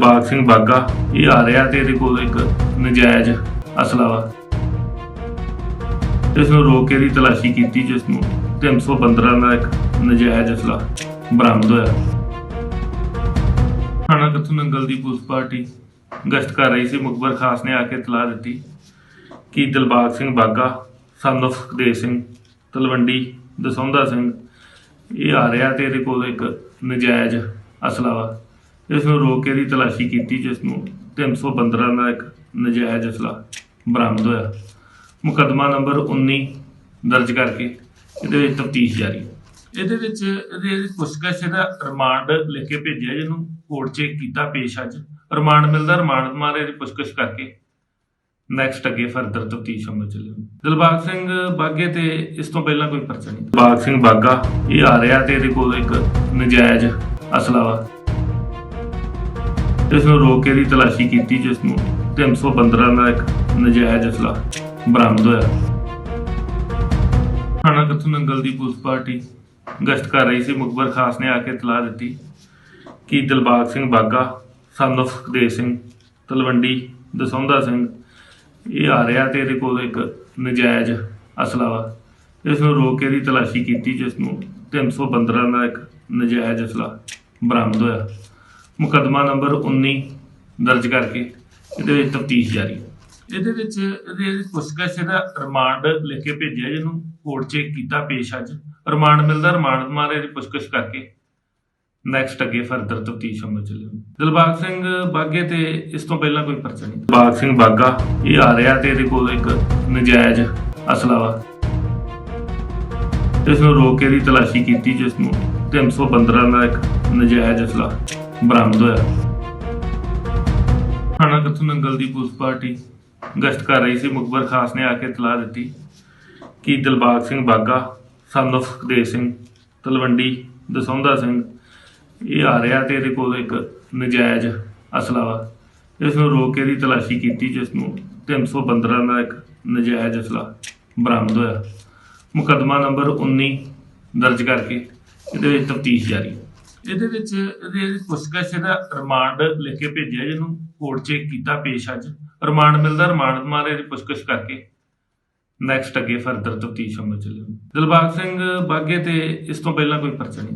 ਬਾਗ ਸਿੰਘ ਬਾਗਾ, ਇਹ ਆ ਰਿਹਾ ਤੇ ਇਹਦੇ ਕੋਲ ਇੱਕ ਨਜਾਇਜ਼ ਅਸਲਾ ਵਾ। ਇਸ ਨੂੰ ਰੋਕ ਕੇ ਦੀ ਤਲਾਸ਼ੀ ਕੀਤੀ ਜਿਸ ਨੂੰ 315 ਦਾ ਇੱਕ ਨਜਾਇਜ਼ ਅਸਲਾ ਬਰਾਮਦ ਹੋਇਆ। ਥਾਣਾ ਕਥੂ ਨੰਗਲ ਦੀ ਪੁਲਿਸ ਪਾਰਟੀ ਗਸ਼ਤ ਕਰ ਰਹੀ ਸੀ। ਮੁਖਬਰ ਖਾਸ ਨੇ ਆ ਕੇ ਇਤਲਾਹ ਦਿੱਤੀ ਕਿ ਦਿਲਬਾਗ ਸਿੰਘ ਬਾਗਾ son of ਖਦੇਵ ਸਿੰਘ, ਤਲਵੰਡੀ ਦਸੌਂਦਾ ਸਿੰਘ, ਇਹ ਆ ਰਿਹਾ ਤੇ ਇਹਦੇ ਕੋਲ ਇੱਕ ਨਜਾਇਜ਼ ਅਸਲਾ ਵਾ। ਇਸ ਨੂੰ ਰੋਕ ਕੇ ਦੀ ਤਲਾਸ਼ੀ ਕੀਤੀ, ਜਿਸ ਨੂੰ 315 ਦਾ ਇੱਕ ਨਜਾਇਜ਼ ਅਸਲਾ ਬਰਾਮਦ ਹੋਇਆ। ਮੁਕੱਦਮਾ ਨੰਬਰ 19 ਦਰਜ ਕਰਕੇ ਇਹਦੇ ਵਿੱਚ ਤਫਤੀਸ਼ ਜਾਰੀ। ਹੈ ਇਹਦੇ ਵਿੱਚ ਇਹਦੇ ਪੁੱਛਗਿੱਛ ਇਹਦਾ ਰਿਮਾਂਡ ਲਿਖ ਕੇ ਭੇਜਿਆ, ਜਿਹਨੂੰ ਕੋਰਟ 'ਚ ਕੀਤਾ ਪੇਸ਼ ਅੱਜ। ਰਿਮਾਂਡ ਮਿਲਦਾ, ਰਿਮਾਂਡ ਮਾਰੇ ਦੀ ਪੁੱਛਗਿੱਛ ਕਰਕੇ ਨੈਕਸਟ ਅੱਗੇ ਫਰਦਰ ਤਫਤੀਸ਼ ਹੋਣੀ ਚੱਲੇ ਦਿਲਬਾਗ ਸਿੰਘ ਬਾਗੇ ਤੇ ਇਸ ਤੋਂ ਪਹਿਲਾਂ ਕੋਈ ਪਰਚਾ ਨਹੀਂ। ਦਿਲਬਾਗ ਸਿੰਘ ਬਾਗਾ, ਇਹ ਆ ਰਿਹਾ ਤੇ ਇਹਦੇ ਕੋਲ ਇੱਕ ਨਜਾਇਜ਼ ਅਸਲਾ ਵਾ। ਇਸ ਨੂੰ ਰੋਕ ਕੇ ਦੀ ਤਲਾਸ਼ੀ ਕੀਤੀ ਜਿਸ ਨੂੰ 315 ਦਾ ਇੱਕ ਨਜਾਇਜ਼ ਅਸਲਾ ਬਰਾਮਦ ਹੋਇਆ। ਥਾਣਾ ਕਥੂ ਨੰਗਲ ਦੀ ਪੁਲਿਸ ਪਾਰਟੀ ਗਸ਼ਤ ਕਰ ਰਹੀ ਸੀ। ਮੁਖਬਰ ਖਾਸ ਨੇ ਆ ਕੇ ਇਤਲਾਹ ਦਿੱਤੀ ਕਿ ਦਿਲਬਾਗ ਸਿੰਘ ਬਾਗਾ, son of ਖਦੇਵ ਸਿੰਘ, ਤਲਵੰਡੀ ਦਸੌਂਦਾ ਸਿੰਘ, ਇਹ ਆ ਰਿਹਾ ਤੇ ਇਹਦੇ ਕੋਲ ਇੱਕ ਨਜਾਇਜ਼ ਅਸਲਾ ਵਾ। ਇਸ ਨੂੰ ਰੋਕ ਕੇ ਦੀ ਤਲਾਸ਼ੀ ਕੀਤੀ ਜਿਸ ਨੂੰ 315 ਦਾ ਇੱਕ ਨਜਾਇਜ਼ ਅਸਲਾ ਬਰਾਮਦ ਹੋਇਆ। ਮੁਕੱਦਮਾ ਨੰਬਰ 19 ਦਰਜ ਕਰਕੇ ਇਹਦੇ ਵਿੱਚ ਤਫਤੀਸ਼ ਜਾਰੀ ਹੈ। ਇਹਦੇ ਵਿੱਚ ਇਹਦੇ ਪੁੱਛਗਿੱਛ ਇਹਦਾ ਰਿਮਾਂਡ ਲਿਖ ਕੇ ਭੇਜਿਆ ਜਿਹਨੂੰ ਕੋਰਟ 'ਚ ਕੀਤਾ ਪੇਸ਼ ਅੱਜ। ਰਿਮਾਂਡ ਮਿਲਦਾ ਰਿਮਾਂਡ ਮਾਰੇ ਦੀ ਪੁੱਛਗਿੱਛ ਕਰਕੇ ਨੈਕਸਟ ਅੱਗੇ ਫਰਦਰ ਤਫਤੀਸ਼ ਹੋਣੀ ਚੱਲੇ ਦਿਲਬਾਗ ਸਿੰਘ ਬਾਗੇ ਤੇ ਇਸ ਤੋਂ ਪਹਿਲਾਂ ਕੋਈ ਪਰਚਾ ਨਹੀਂ। ਦਿਲਬਾਗ ਸਿੰਘ ਬਾਗਾ ਇਹ ਆ ਰਿਹਾ ਤੇ ਇਹਦੇ ਕੋਲ ਇੱਕ ਨਜਾਇਜ਼ ਅਸਲਾ ਵਾ। ਇਸ ਨੂੰ ਰੋਕ ਕੇ ਦੀ ਤਲਾਸ਼ੀ ਕੀਤੀ ਜਿਸ ਨੂੰ 315 ਦਾ ਇੱਕ ਨਜਾਇਜ਼ ਅਸਲਾ। ਬਰਾਮਦ ਹੋਇਆ। ਥਾਣਾ ਕਥੂ ਨੰਗਲ ਦੀ ਪੁਲਿਸ ਪਾਰਟੀ ਗਸ਼ਤ ਕਰ ਰਹੀ ਸੀ। ਮੁਖਬਰ ਖਾਸ ਨੇ ਆ ਕੇ ਇਤਲਾਹ ਦਿੱਤੀ ਕਿ ਦਿਲਬਾਗ ਸਿੰਘ ਬਾਗਾ son of ਖਦੇਵ ਸਿੰਘ, ਤਲਵੰਡੀ ਦਸੌਂਦਾ ਸਿੰਘ, ਇਹ ਆ ਰਿਹਾ ਤੇ ਇਹਦੇ ਕੋਲ ਇੱਕ ਨਜਾਇਜ਼ ਅਸਲਾ ਵਾ। ਇਸ ਨੂੰ ਰੋਕ ਕੇ ਦੀ ਤਲਾਸ਼ੀ ਕੀਤੀ, ਜਿਸ ਨੂੰ 315 ਦਾ ਇੱਕ ਨਜਾਇਜ਼ ਅਸਲਾ ਬਰਾਮਦ ਹੋਇਆ। ਮੁਕੱਦਮਾ ਨੰਬਰ 19 ਦਰਜ ਕਰਕੇ ਇਹਦੇ ਵਿੱਚ ਤਫਤੀਸ਼ ਜਾਰੀ। ਹੈ ਇਹਦੇ ਵਿੱਚ ਇਹਦੇ ਪੁੱਛਗਿੱਛ ਇਹਦਾ ਰਿਮਾਂਡ ਲਿਖ ਕੇ ਭੇਜਿਆ ਜਿਹਨੂੰ ਕੋਰਟ 'ਚ ਕੀਤਾ ਪੇਸ਼ ਅੱਜ। ਰਿਮਾਂਡ ਮਿਲਦਾ, ਰਿਮਾਂਡ ਮਾਰੇ ਦੀ ਪੁੱਛਗਿੱਛ ਕਰਕੇ ਨੈਕਸਟ ਅੱਗੇ ਫਰਦਰ ਤਫਤੀਸ਼ ਹੋਣੀ ਚੱਲੇ ਦਿਲਬਾਗ ਸਿੰਘ ਬਾਗੇ ਤੇ ਇਸ ਤੋਂ ਪਹਿਲਾਂ ਕੋਈ ਪਰਚਾ ਨਹੀਂ।